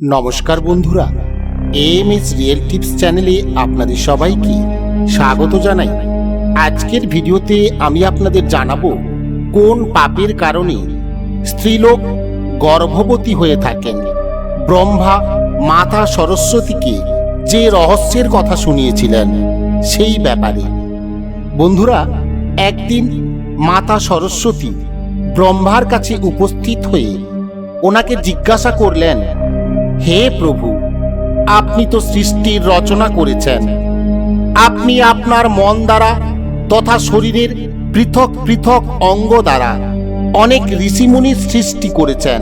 নমস্কার বন্ধুরা M S real tips চ্যানেলে আপনাদের সবাইকে স্বাগত জানাই। আজকের ভিডিওতে আমি আপনাদের জানাব, কোন পাপের কারণে স্ত্রীলোক গর্ভবতী হয়ে থাকেন। ব্রহ্মা মাতা সরস্বতীকে যে রহস্যের কথা শুনিয়েছিলেন, সেই ব্যাপারে। বন্ধুরা, একদিন মাতা সরস্বতী ব্রহ্মার কাছে উপস্থিত হয়ে ওনাকে জিজ্ঞাসা করলেন হে প্রভু, আপনি তো সৃষ্টির রচনা করেছেন। আপনি আপনার মন দ্বারা তথা শরীরের পৃথক পৃথক অঙ্গ দ্বারা অনেক ঋষিমুনির সৃষ্টি করেছেন।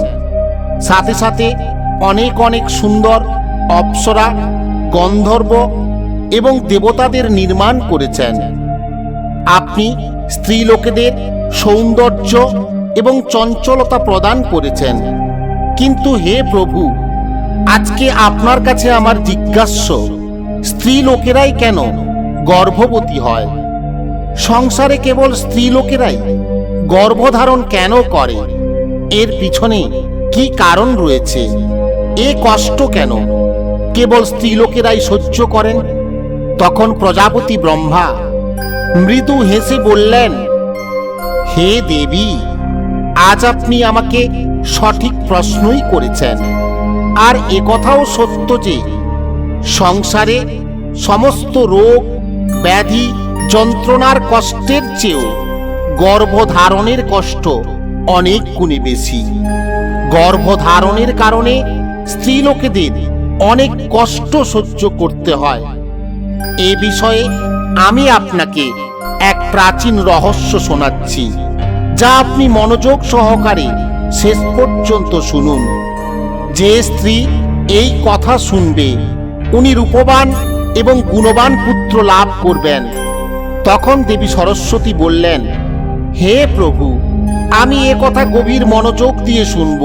সাথে সাথে অনেক অনেক সুন্দর অপ্সরা, গন্ধর্ব এবং দেবতাদের নির্মাণ করেছেন। আপনি স্ত্রীলোকেদের সৌন্দর্য এবং চঞ্চলতা প্রদান করেছেন। কিন্তু হে প্রভু আজকে আপনার কাছে আমার জিজ্ঞাস্য, স্ত্রী লোকেরাই কেন গর্ভবতী হয়? সংসারে কেবল স্ত্রী লোকেরাই গর্ভধারণ কেন করে? এর পিছনে কি কারণ রয়েছে? এ কষ্ট কেন? কেবল স্ত্রী লোকেরাই সহ্য করেন? তখন প্রজাপতি ব্রহ্মা মৃদু হেসে বললেন, হে দেবী, আজ আপনি আমাকে সঠিক প্রশ্নই করেছেন। আর একথাও সত্য যে, সংসারে সমস্ত রোগ, ব্যাধি, যন্ত্রণার কষ্টের চেয়েও গর্ভধারণের কষ্ট অনেক গুণে বেশি। গর্ভধারণের কারণে স্ত্রীলোকেদের অনেক কষ্ট সহ্য করতে হয়। এ বিষয়ে আমি আপনাকে এক প্রাচীন রহস্য শোনাচ্ছি, যা আপনি মনোযোগ সহকারে শেষ পর্যন্ত শুনুন। যে স্ত্রী এই কথা শুনবে, উনি রূপবান এবং গুণবান পুত্র লাভ করবেন। তখন দেবী সরস্বতী বললেন, হে প্রভু, আমি এ কথা গভীর মনোযোগ দিয়ে শুনব।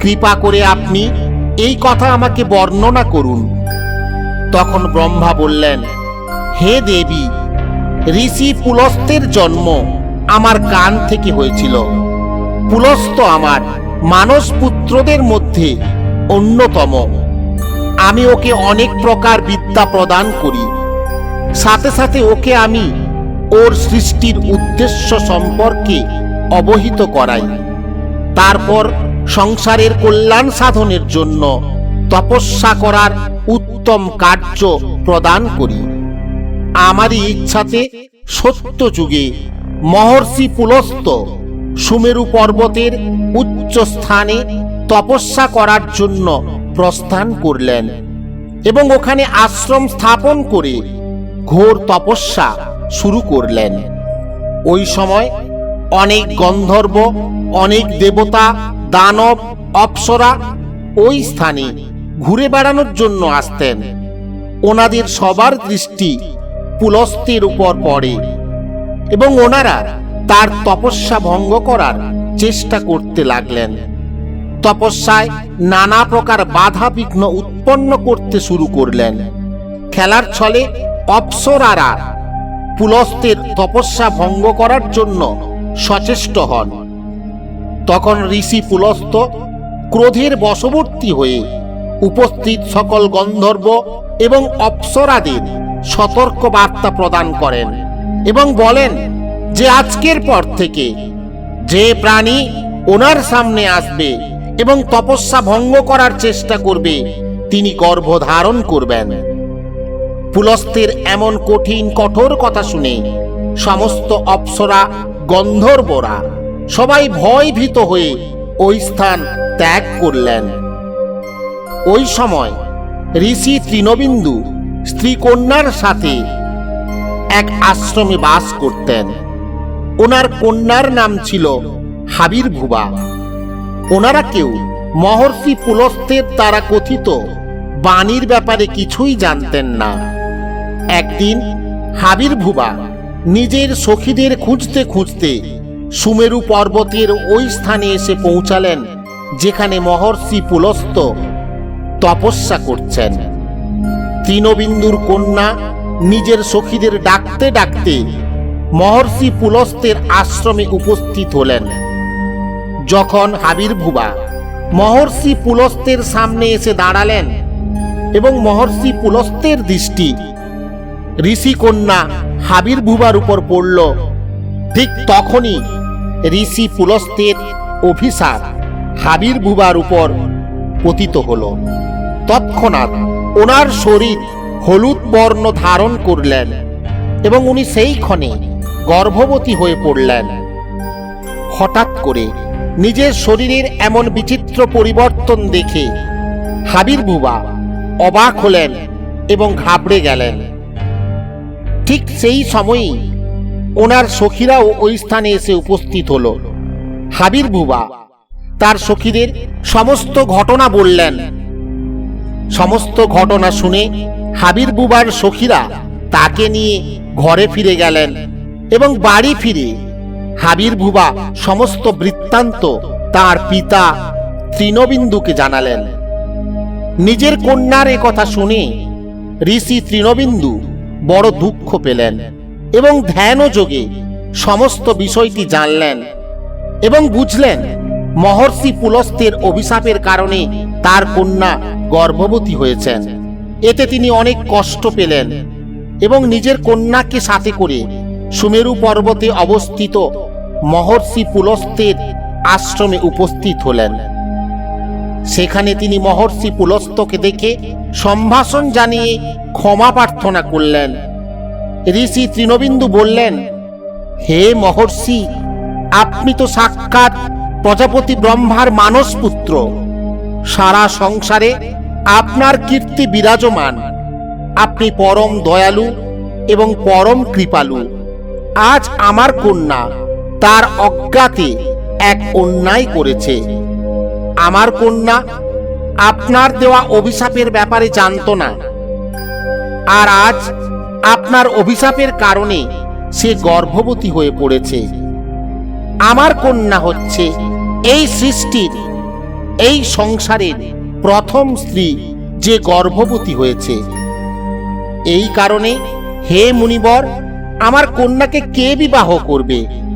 কৃপা করে আপনি এই কথা আমাকে বর্ণনা করুন। তখন ব্রহ্মা বললেন, হে দেবী, ঋষি পুলস্তের জন্ম আমার কান থেকে হয়েছিল। পুলস্ত আমার মানস পুত্রদের মধ্যে অন্যতম। আমি ওকে অনেক প্রকার বিদ্যা প্রদান করি। সাথে সাথে ওকে আমি ওর সৃষ্টির উদ্দেশ্য সম্পর্কে অবহিত করাই। তারপর সংসারের কল্যাণ সাধনের জন্য তপস্যা করার উত্তম কার্য প্রদান করি। আমারই ইচ্ছাতে সত্য যুগে মহর্ষি পুলস্ত সুমেরু পর্বতের উচ্চ স্থানে তপস্যা করার জন্য প্রস্থান করলেন এবং ওখানে আশ্রম স্থাপন করে ঘোর তপস্যা শুরু করলেন। ওই সময় অনেক গন্ধর্ব, অনেক দেবতা, দানব, অপ্সরা ওই স্থানে ঘুরে বেড়ানোর জন্য আসতেন। ওনাদের সবার দৃষ্টি পুলস্তের উপর পড়ে এবং ওনারা তার তপস্যা ভঙ্গ করার চেষ্টা করতে লাগলেন। তপস্যায় নানা প্রকার বাধা বিঘ্ন উৎপন্ন করতে শুরু করলেন। খেলার ছলে অপ্সরারা পুলস্তের তপস্যা ভঙ্গ করার জন্য সচেষ্ট হন। তখন ঋষি পুলস্ত ক্রোধের বশবর্তী হয়ে উপস্থিত সকল গন্ধর্ব এবং অপ্সরাদের সতর্ক বার্তা প্রদান করেন এবং বলেন যে আজকের পর থেকে যে প্রাণী ওনার সামনে আসবে এবং তপস্যা ভঙ্গ করার চেষ্টা করবে, তিনি গর্ভধারণ করবেন। পুলস্তের এমন কঠিন, কঠোর কথা শুনে সমস্ত অপ্সরা, গন্ধর্বরা সবাই ভয়ভীত হয়ে ওই স্থান ত্যাগ করলেন। ওই সময় ঋষি তৃণবিন্দু স্ত্রী কন্যার সাথে এক আশ্রমে বাস করতেন। ওনার কন্যার নাম ছিল হাবির ভুবা ওনারা কেউ। মহর্ষি পুলস্তের দ্বারা কথিত। বাণীর ব্যাপারে কিছুই জানতেন না। একদিন হাবির ভুবা নিজের সখীদের খুঁজতে খুঁজতে সুমেরু পর্বতের ওই স্থানে এসে পৌঁছালেন, যেখানে মহর্ষি পুলস্ত তপস্যা করছেন। তৃণবিন্দুর কন্যা নিজের সখীদের ডাকতে ডাকতে মহর্ষি পুলস্তের আশ্রমে উপস্থিত হলেন। যখন হাবির ভুবা মহর্ষি পুলস্তের সামনে এসে দাঁড়ালেন এবং মহর্ষি পুলস্তের দৃষ্টি ঋষি কন্যা হাবির ভুবার উপর পড়ল, ঠিক তখনই ঋষি পুলস্তের অভিশাপ হাবির ভুবার উপর পতিত হল। তৎক্ষণাৎ ওনার শরীর হলুদ বর্ণ ধারণ করলেন এবং উনি সেই ক্ষণে গর্ভবতী হয়ে পড়লেন। হঠাৎ করে নিজের শরীরের এমন বিচিত্র পরিবর্তন দেখে হাবির বুবা অবাক হলেন এবং ঘাবড়ে গেলেন। ঠিক সেই সময়ই ওনার সখীরাও ওই স্থানে এসে উপস্থিত হল। হাবির বুবা তার সখীদের সমস্ত ঘটনা বললেন। সমস্ত ঘটনা শুনে হাবির বুবার সখীরা তাকে নিয়ে ঘরে ফিরে গেলেন এবং বাড়ি ফিরে হাবির ভুবা সমস্ত বৃত্তান্ত তার পিতা তৃণবিন্দুকে জানালেন। নিজের কন্যার এ কথা শুনে ঋষি তৃণবিন্দু বড় দুঃখ পেলেন এবং ধ্যান যোগে সমস্ত বিষয়টি জানলেন এবং বুঝলেন মহর্ষি পুলস্তের অভিশাপের কারণে তার কন্যা গর্ভবতী হয়েছেন। এতে তিনি অনেক কষ্ট পেলেন এবং নিজের কন্যাকে সাথে করে সুমেরু পর্বতে অবস্থিত মহর্ষি পুলস্তের আশ্রমে উপস্থিত হলেন। সেখানে তিনি মহর্ষি পুলস্তকে দেখে সম্ভাষণ জানিয়ে ক্ষমা প্রার্থনা করলেন। ঋষি তৃণবিন্দু বললেন, হে মহর্ষি, আপনি তো সাক্ষাৎ প্রজাপতি ব্রহ্মার মানস পুত্র সারা সংসারে আপনার কীর্তি বিরাজমান। আপনি পরম দয়ালু এবং পরম কৃপালু। আজ আমার কন্যা তার অজ্ঞাতে এক অন্যায় করেছে। আমার কন্যা, আপনার দেওয়া অভিশাপের ব্যাপারে জানতো না। আর আজ আপনার অভিশাপের কারণে সে গর্ভবতী হয়ে পড়েছে। আমার কন্যা হচ্ছে এই সৃষ্টির, এই সংসারের প্রথম স্ত্রী যে গর্ভবতী হয়েছে। এই কারণে হে মুনিবর, আমার কন্যাকে কে বিবাহ করবে?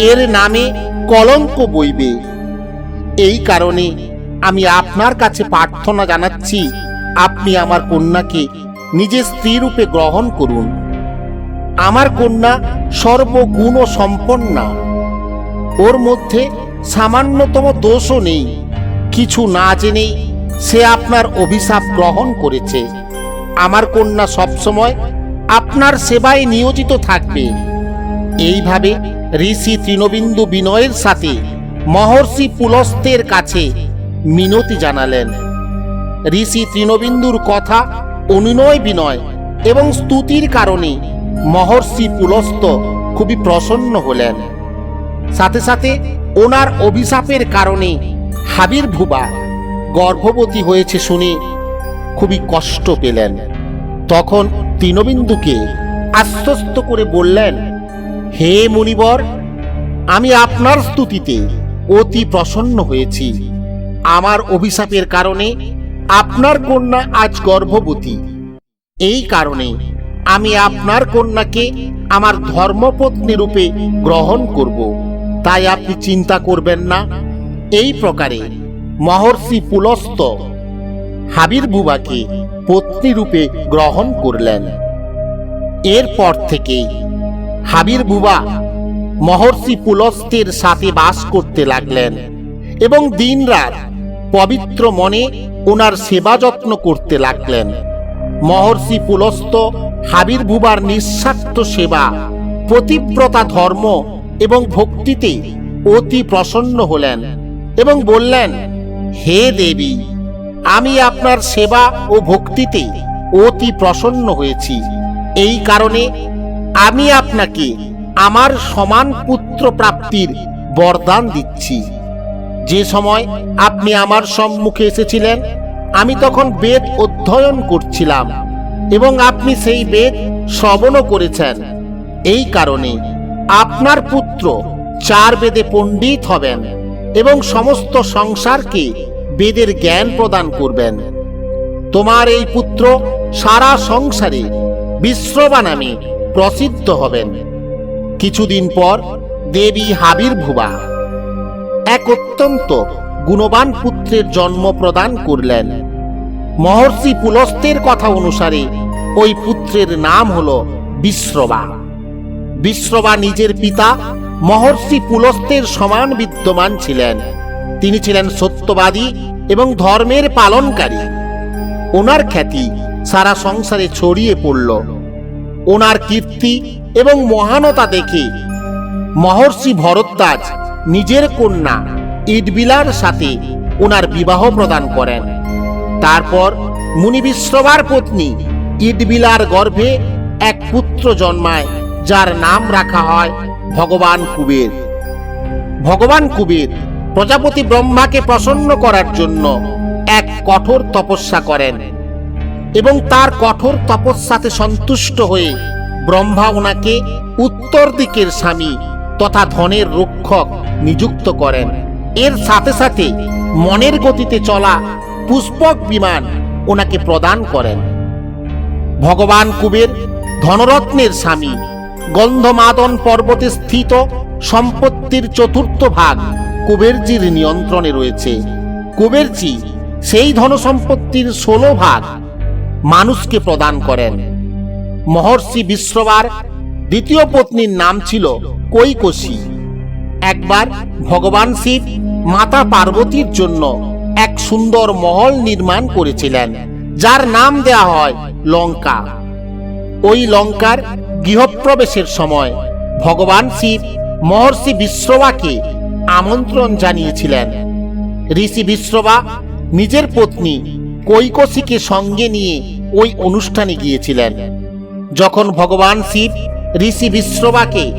এর নামে কলঙ্ক বইবে। এই কারণে আমি আপনার কাছে প্রার্থনা জানাচ্ছি, আপনি আমার কন্যাকে নিজের স্ত্রী রূপে গ্রহণ করুন। আমার কন্যা সর্বগুণ ও সম্পন্না। ওর মধ্যে সামান্যতম দোষও নেই। কিছু না জেনেই সে আপনার অভিশাপ গ্রহণ করেছে। আমার কন্যা সবসময় আপনার সেবায় নিয়োজিত থাকবে। এইভাবে ঋষি তৃণবিন্দু বিনয়ের সাথে মহর্ষি পুলস্তের কাছে মিনতি জানালেন। ঋষি তৃণবিন্দুর কথা অনুনয় বিনয় এবং স্তুতির কারণে মহর্ষি পুলস্ত খুবই প্রসন্ন হলেন। সাথে সাথে ওনার অভিশাপের কারণে হাবির ভুবা গর্ভবতী হয়েছে শুনে খুবই কষ্ট পেলেন। তখন তৃণবিন্দুকে আশ্বস্ত করে বললেন হে মুনিবর, আমি আপনার স্তুতিতে অতি প্রসন্ন হয়েছি। আমার অভিশাপের কারণে আপনার কন্যা আজ গর্ভবতী। এই কারণে আমি আপনার কন্যাকে আমার ধর্মপত্নী রূপে গ্রহণ করব। তাই আপনি চিন্তা করবেন না। এই প্রকারে মহর্ষি পুলস্ত হাবির বুবাকে পত্নী রূপে গ্রহণ করলেন। এরপর থেকেই হাবির বুবা মহর্ষি পুলস্তের সাথে বাস করতে লাগলেন এবং দিনরাত পবিত্র মনে ওনার সেবা যত্ন করতে লাগলেন। মহর্ষি পুলস্ত হাবির ভুবার নিঃস্বার্থ সেবা প্রতিব্রতা ধর্ম এবং ভক্তিতে অতি প্রসন্ন হলেন এবং বললেন, হে দেবী, আমি আপনার সেবা ও ভক্তিতে অতি প্রসন্ন হয়েছি। এই কারণে আমি আপনাকে আমার সমান পুত্র প্রাপ্তির বরদান দিচ্ছি। যে সময় আপনি আমার সম্মুখে এসেছিলেন, আমি তখন বেদ অধ্যয়ন করছিলাম এবং আপনি সেই বেদ শ্রবণও করেছেন। এই কারণে আপনার পুত্র চার বেদে পণ্ডিত হবেন এবং সমস্ত সংসারকে বেদের জ্ঞান প্রদান করবেন। তোমার এই পুত্র সারা সংসারে বিশ্রবা নামে প্রসিদ্ধ হবেন। কিছুদিন পর দেবী হাবির ভুবা এক অত্যন্ত গুণবান পুত্রের জন্ম প্রদান করলেন। মহর্ষি পুলস্তের কথা অনুসারে ওই পুত্রের নাম হল বিশ্রবা বিশ্রবা নিজের পিতা মহর্ষি পুলস্তের সমান বিদ্যমান ছিলেন। তিনি ছিলেন সত্যবাদী এবং ধর্মের পালনকারী। ওনার খ্যাতি সারা সংসারে ছড়িয়ে পড়ল। ওনার কীর্তি এবং মহানতা দেখে মহর্ষি ভরদ্বাজ নিজের কন্যা ইডবিলার সাথে ওনার বিবাহ প্রদান করেন। তারপর মুনি বিশ্ববার পত্নী ইডবিলার গর্ভে এক পুত্র জন্মায়, যার নাম রাখা হয় ভগবান কুবের। ভগবান কুবের প্রজাপতি ব্রহ্মাকে প্রসন্ন করার জন্য এক কঠোর তপস্যা করেন। এবং তার কঠোর তপস্যাতে সন্তুষ্ট হয়ে ব্রহ্মা ওনাকে উত্তর দিকের স্বামী তথা ধনের রক্ষক নিযুক্ত করেন। এর সাথে সাথে মনের গতিতে চলা পুষ্পক বিমান ওনাকে প্রদান করেন। ভগবান কুবের ধনরত্নের স্বামী গন্ধমাদন পর্বতে স্থিত সম্পত্তির চতুর্থ ভাগ কুবেরজির নিয়ন্ত্রণে রয়েছে। কুবেরজি সেই ধনসম্পত্তির ষোলো ভাগ মানুষকে প্রদান করেন। মহর্ষি বিশ্ববার দ্বিতীয় পত্নীর নাম ছিল কৈকসী একবার ভগবান শিব মাতা পার্বতীর জন্য এক সুন্দর মহল নির্মাণ করেছিলেন, যার নাম দেয়া হয় লঙ্কা। ওই লঙ্কার গৃহপ্রবেশের সময় ভগবান শিব মহর্ষি বিশ্ববাকে আমন্ত্রণ জানিয়েছিলেন। ঋষি বিশ্ববা নিজের পত্নী কৈকসীকে সঙ্গে নিয়ে ওই অনুষ্ঠানে গিয়েছিলেন। যখন ভগবান শিব ঋষি বিশ্ববাকে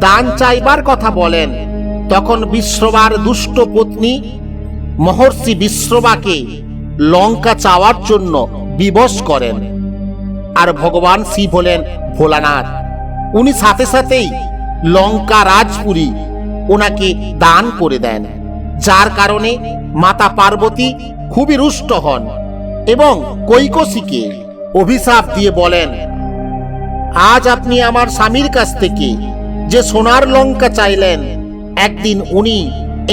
দান চাইবার কথা বলেন, তখন বিশ্ববার দুষ্ট পত্নী মহর্ষি বিশ্ববাকে লঙ্কা চাওয়ার জন্য বিবশ করেন। আর ভগবান শিব হলেন ভোলানাথ। উনি সাথে সাথেই লঙ্কা রাজপুরী ওনাকে দান করে দেন, যার কারণে মাতা পার্বতী খুবই রুষ্ট হন এবং কৈকসীকে অভিশাপ দিয়ে বলেন, আজ আপনি আমার স্বামীর কাছ থেকে যে সোনার লঙ্কা চাইলেন, একদিন উনি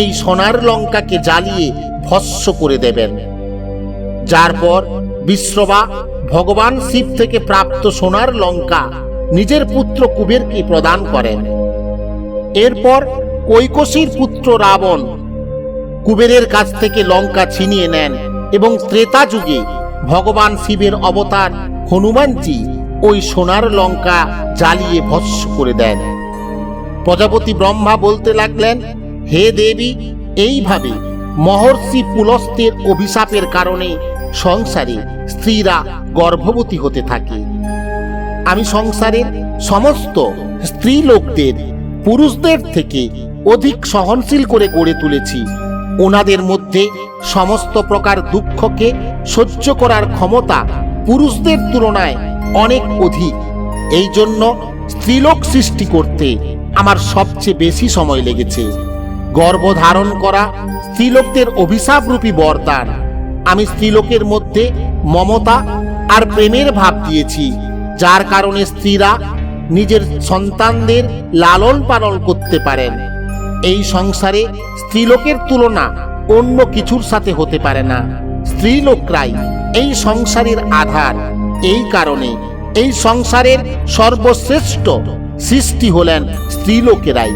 এই সোনার লঙ্কাকে জ্বালিয়ে ভস্য করে দেবেন। যার পর বিশ্ববা ভগবান শিব থেকে প্রাপ্ত সোনার লঙ্কা নিজের পুত্র কুবেরকে প্রদান করেন। এরপর কৈকসীর পুত্র রাবণ কুবেরের কাছ থেকে লঙ্কা ছিনিয়ে নেন এবং ত্রেতা যুগে ভগবান শিবের অবতার হনুমানজি ওই সোনার লঙ্কা জ্বালিয়ে ভস্য করে দেন। প্রজাপতি ব্রহ্মা বলতে লাগলেন, হে দেবী, এইভাবে মহর্ষি পুলস্তের অভিশাপের কারণে সংসারে স্ত্রীরা গর্ভবতী হতে থাকে। আমি সংসারের সমস্ত স্ত্রী লোকদের পুরুষদের থেকে অধিক সহনশীল করে গড়ে তুলেছি। ওনাদের মধ্যে সমস্ত প্রকার দুঃখকে সহ্য করার ক্ষমতা পুরুষদের তুলনায় অনেক অধিক। এই জন্য স্ত্রীলোক সৃষ্টি করতে আমার সবচেয়ে বেশি সময় লেগেছে। গর্ভধারণ করা স্ত্রীলোকদের অভিশাপরূপী বরদান। আমি স্ত্রীলোকের মধ্যে মমতা আর প্রেমের ভাব দিয়েছি, যার কারণে স্ত্রীরা নিজের সন্তানদের লালন পালন করতে পারেন। এই সংসারে স্ত্রীলোকের তুলনা অন্য কিছুর সাথে হতে পারে না। স্ত্রীলোকরাই এই সংসারের আধার। এই কারণে এই সংসারের সর্বশ্রেষ্ঠ সৃষ্টি হলেন স্ত্রীলোকেরাই।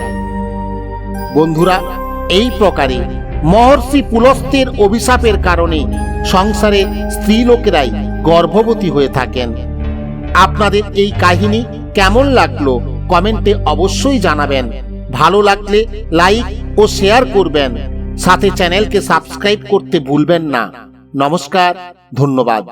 বন্ধুরা, এই প্রকারে মহর্ষি পুলস্তের অভিশাপের কারণে সংসারে স্ত্রীলোকেরাই গর্ভবতী হয়ে থাকেন। আপনাদের এই কাহিনী কেমন লাগল কমেন্টে অবশ্যই জানাবেন। ভালো লাগলে লাইক ও শেয়ার করবেন। সাথে চ্যানেলকে সাবস্ক্রাইব করতে ভুলবেন না। নমস্কার ধন্যবাদ।